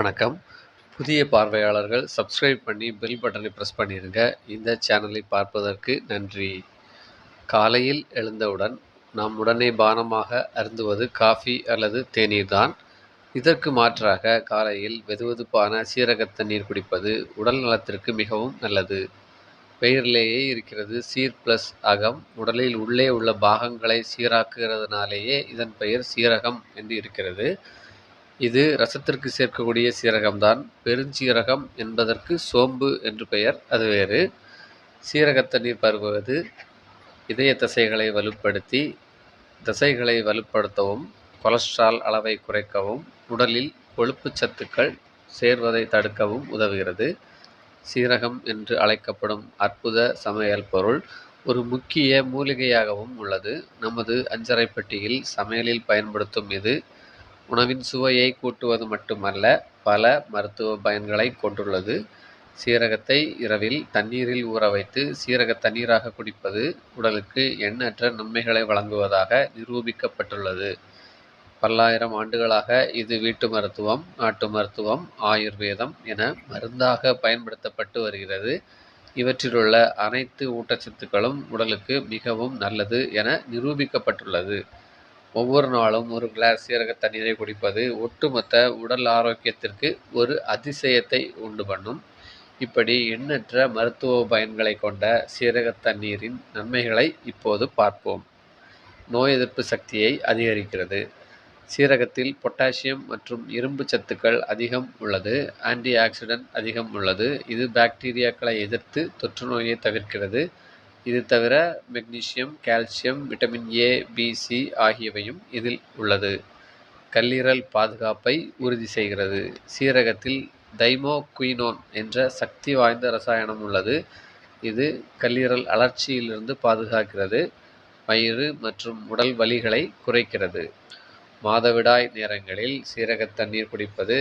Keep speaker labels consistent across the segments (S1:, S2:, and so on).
S1: வணக்கம். புதிய பார்வையாளர்கள் சப்ஸ்கிரைப் பண்ணி பெல் பட்டனை ப்ரெஸ் பண்ணிடுங்க இந்த சேனலை பார்ப்பதற்கு நன்றி. காலையில் எழுந்தவுடன் நாம் உடனே பானமாக அருந்துவது காஃபி அல்லது தேநீர் தான் இதற்கு மாற்றாக காலையில் வெதுவெதுப்பான சீரக தண்ணீர் குடிப்பது உடல் நலத்திற்கு மிகவும் நல்லது. பெயரிலேயே இருக்கிறது சீர் ப்ளஸ் அகம். உடலில் உள்ளே உள்ள பாகங்களை சீராக்குகிறதுனாலேயே இதன் பெயர் சீரகம் என்று இருக்கிறது. இது ரசத்திற்கு சேர்க்கக்கூடிய சீரகம்தான். பெருஞ்சீரகம் என்பதற்கு சோம்பு என்று பெயர். அது வேறு. சீரக தண்ணீர் பருகுவது இதய தசைகளை வலுப்படுத்தி தசைகளை வலுப்படுத்தவும் கொலஸ்ட்ரால் அளவை குறைக்கவும் உடலில் கொழுப்பு சத்துக்கள் சேர்வதை தடுக்கவும் உதவுகிறது. சீரகம் என்று அழைக்கப்படும் அற்புத சமையல் பொருள் ஒரு முக்கிய மூலிகையாகவும் உள்ளது. நமது அஞ்சறை பெட்டியில் சமையலில் பயன்படுத்தும் இது உணவின் சுவையை கூட்டுவது மட்டுமல்ல பல மருத்துவ பயன்களை கொண்டுள்ளது. சீரகத்தை இரவில் தண்ணீரில் ஊற வைத்து சீரக தண்ணீராக குடிப்பது உடலுக்கு எண்ணற்ற நன்மைகளை வழங்குவதாக நிரூபிக்கப்பட்டுள்ளது. பல்லாயிரம் ஆண்டுகளாக இது வீட்டு மருத்துவம் நாட்டு மருத்துவம் ஆயுர்வேதம் என மருந்தாக பயன்படுத்தப்பட்டு வருகிறது. இவற்றிலுள்ள அனைத்து ஊட்டச்சத்துக்களும் உடலுக்கு மிகவும் நல்லது என நிரூபிக்கப்பட்டுள்ளது. ஒவ்வொரு நாளும் ஒரு கிளாஸ் சீரக தண்ணீரை குடிப்பது ஒட்டுமொத்த உடல் ஆரோக்கியத்திற்கு ஒரு அதிசயத்தை உண்டு பண்ணும். இப்படி எண்ணற்ற மருத்துவ பயன்களை கொண்ட சீரக தண்ணீரின் நன்மைகளை இப்போது பார்ப்போம். நோய் எதிர்ப்பு சக்தியை அதிகரிக்கிறது. சீரகத்தில் பொட்டாசியம் மற்றும் இரும்பு சத்துக்கள் அதிகம் உள்ளது ஆன்டி ஆக்சிடென்ட் அதிகம் உள்ளது. இது பாக்டீரியாக்களை எதிர்த்து தொற்று நோயை தவிர்க்கிறது. இது தவிர magnesium calcium vitamin A B C ஆகியவையும் இதில் உள்ளது. கல்லீரல் பாதுகாப்பை உறுதி செய்கிறது. சீரகத்தில் தைமோக்வினோன் என்ற சக்தி வாய்ந்த ரசாயனம் உள்ளது. இது கல்லீரல் அழற்சியிலிருந்து பாதுகாக்கிறது. வயிறு மற்றும் உடல் வலிகளை குறைக்கிறது. மாதவிடாய் நேரங்களில் சீரக தண்ணீர் குடிப்பது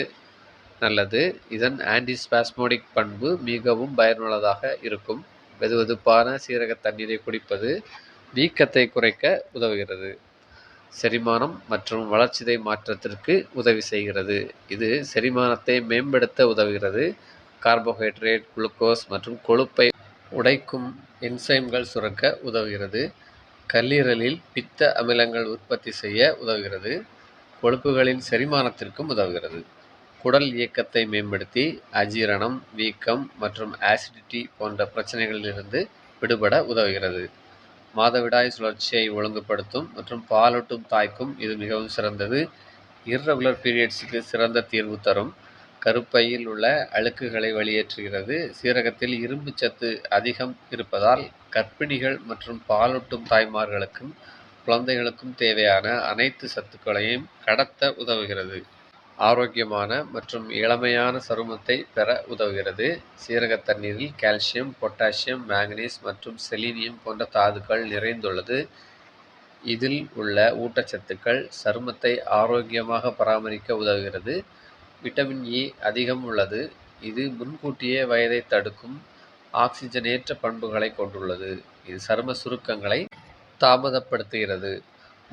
S1: நல்லது. இதன் ஆன்டிஸ்பாஸ்மோடிக் பண்பு மிகவும் பயனுள்ளதாக இருக்கும். வெதுவெதுப்பான சீரக தண்ணீரை குடிப்பது வீக்கத்தை குறைக்க உதவுகிறது. செரிமானம் மற்றும் வளர்ச்சிதை மாற்றத்திற்கு உதவி செய்கிறது. இது செரிமானத்தை மேம்படுத்த உதவுகிறது. கார்போஹைட்ரேட் குளுக்கோஸ் மற்றும் கொழுப்பை உடைக்கும் என்சைம்கள் சுரக்க உதவுகிறது. கல்லீரலில் பித்த அமிலங்கள் உற்பத்தி செய்ய உதவுகிறது. கொழுப்புகளின் செரிமானத்திற்கும் உதவுகிறது. குடல் இயக்கத்தை மேம்படுத்தி அஜீரணம் வீக்கம் மற்றும் ஆசிடிட்டி போன்ற பிரச்சனைகளிலிருந்து விடுபட உதவுகிறது. மாதவிடாய் சுழற்சியை ஒழுங்குபடுத்தும் மற்றும் பாலூட்டும் தாய்க்கும் இது மிகவும் சிறந்தது. இர்ரெகுலர் பீரியட்ஸுக்கு சிறந்த தீர்வு தரும். கருப்பையில் உள்ள அழுக்குகளை வெளியேற்றுகிறது. சீரகத்தில் இரும்பு சத்து அதிகம் இருப்பதால் கர்ப்பிணிகள் மற்றும் பாலூட்டும் தாய்மார்களுக்கும் குழந்தைகளுக்கும் தேவையான அனைத்து சத்துக்களையும் கடத்த உதவுகிறது. ஆரோக்கியமான மற்றும் இளமையான சருமத்தை பெற உதவுகிறது. சீரக தண்ணீரில் கால்சியம் பொட்டாசியம் மேங்கனீஸ் மற்றும் செலீனியம் போன்ற தாதுக்கள் நிறைந்துள்ளது. இதில் உள்ள ஊட்டச்சத்துக்கள் சருமத்தை ஆரோக்கியமாக பராமரிக்க உதவுகிறது. விட்டமின் இ அதிகம் உள்ளது. இது முன்கூட்டியே வயதை தடுக்கும் ஆக்சிஜனேற்ற பண்புகளை கொண்டுள்ளது. இது சரும சுருக்கங்களை தாமதப்படுத்துகிறது.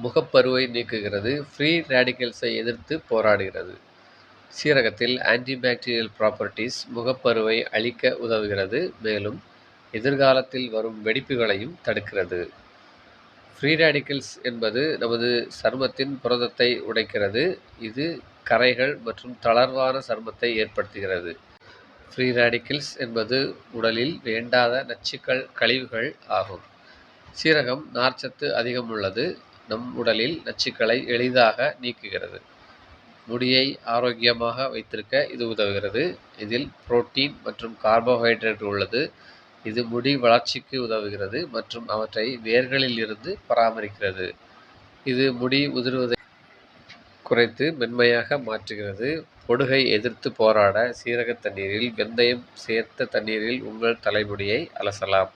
S1: முகப்பருவை நீக்குகிறது ஃப்ரீ ரேடிக்கல்ஸை எதிர்த்து போராடுகிறது. சீரகத்தில் ஆன்டிபாக்டீரியல் ப்ராப்பர்ட்டிஸ் முகப்பருவை அழிக்க உதவுகிறது மேலும் எதிர்காலத்தில் வரும் வெடிப்புகளையும் தடுக்கிறது. ஃப்ரீ ரேடிக்கல்ஸ் என்பது நமது சருமத்தின் புரதத்தை உடைக்கிறது இது கரைகள் மற்றும் தளர்வான சருமத்தை ஏற்படுத்துகிறது. ஃப்ரீ ரேடிக்கல்ஸ் என்பது உடலில் வேண்டாத நச்சுக்கள் கழிவுகள் ஆகும். சீரகம் நார்ச்சத்து அதிகம் உள்ளது நம் உடலில் நச்சுக்களை எளிதாக நீக்குகிறது. முடியை ஆரோக்கியமாக வைத்திருக்க இது உதவுகிறது. இதில் புரோட்டீன் மற்றும் கார்போஹைட்ரேட் உள்ளது. இது முடி வளர்ச்சிக்கு உதவுகிறது மற்றும் அவற்றை வேர்களில் இருந்து பராமரிக்கிறது. இது முடி உதிர்வதை குறைத்து மென்மையாக மாற்றுகிறது. பொடுகை எதிர்த்து போராட சீரக தண்ணீரில் வெந்தயம் சேர்த்த தண்ணீரில் உங்கள் தலைமுடியை அலசலாம்.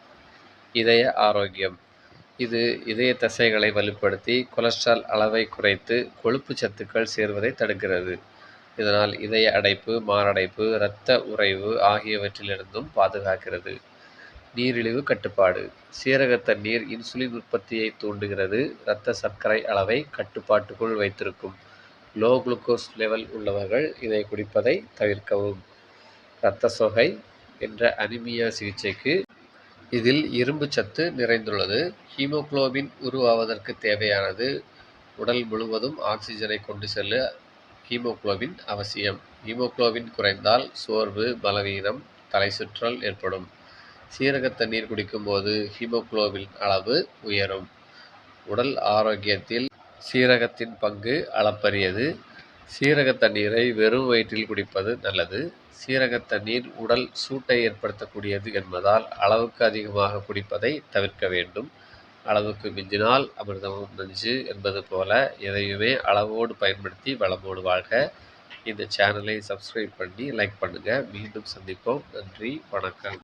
S1: இதய ஆரோக்கியம். இது இதய தசைகளை வலுப்படுத்தி கொலஸ்ட்ரால் அளவை குறைத்து கொழுப்பு சத்துக்கள் சேர்வதை தடுக்கிறது. இதனால் இதய அடைப்பு மாரடைப்பு இரத்த உறைவு ஆகியவற்றிலிருந்தும் பாதுகாக்கிறது. நீரிழிவு கட்டுப்பாடு. சீரக தண்ணீர் இன்சுலின் உற்பத்தியை தூண்டுகிறது. இரத்த சர்க்கரை அளவை கட்டுப்பாட்டுக்குள் வைத்திருக்கும். லோ குளுக்கோஸ் லெவல் உள்ளவர்கள் இதை குடிப்பதை தவிர்க்கவும். இரத்த சோகை என்ற அனிமியா சிகிச்சைக்கு இதில் இரும்பு சத்து நிறைந்துள்ளது. ஹீமோகுளோபின் உருவாவதற்கு தேவையானது உடல் முழுவதும் ஆக்சிஜனை கொண்டு செல்ல ஹீமோகுளோபின் அவசியம். ஹீமோகுளோபின் குறைந்தால் சோர்வு பலவீனம் தலை சுற்றல் ஏற்படும். சீரக தண்ணீர் குடிக்கும்போது ஹீமோகுளோபின் அளவு உயரும். உடல் ஆரோக்கியத்தில் சீரகத்தின் பங்கு அளப்பரியது. சீரக தண்ணீரை வெறும் வயிற்றில் குடிப்பது நல்லது. சீரக தண்ணீர் உடல் சூட்டை ஏற்படுத்தக்கூடியது என்பதால் அளவுக்கு அதிகமாக குடிப்பதை தவிர்க்க வேண்டும். அளவுக்கு மிஞ்சினால் அமிர்தமும் நஞ்சு என்பது போல எதையுமே அளவோடு பயன்படுத்தி வளமோடு வாழ்க. இந்த சேனலை சப்ஸ்கிரைப் பண்ணி லைக் பண்ணுங்கள் மீண்டும் சந்திப்போம். நன்றி. வணக்கம்.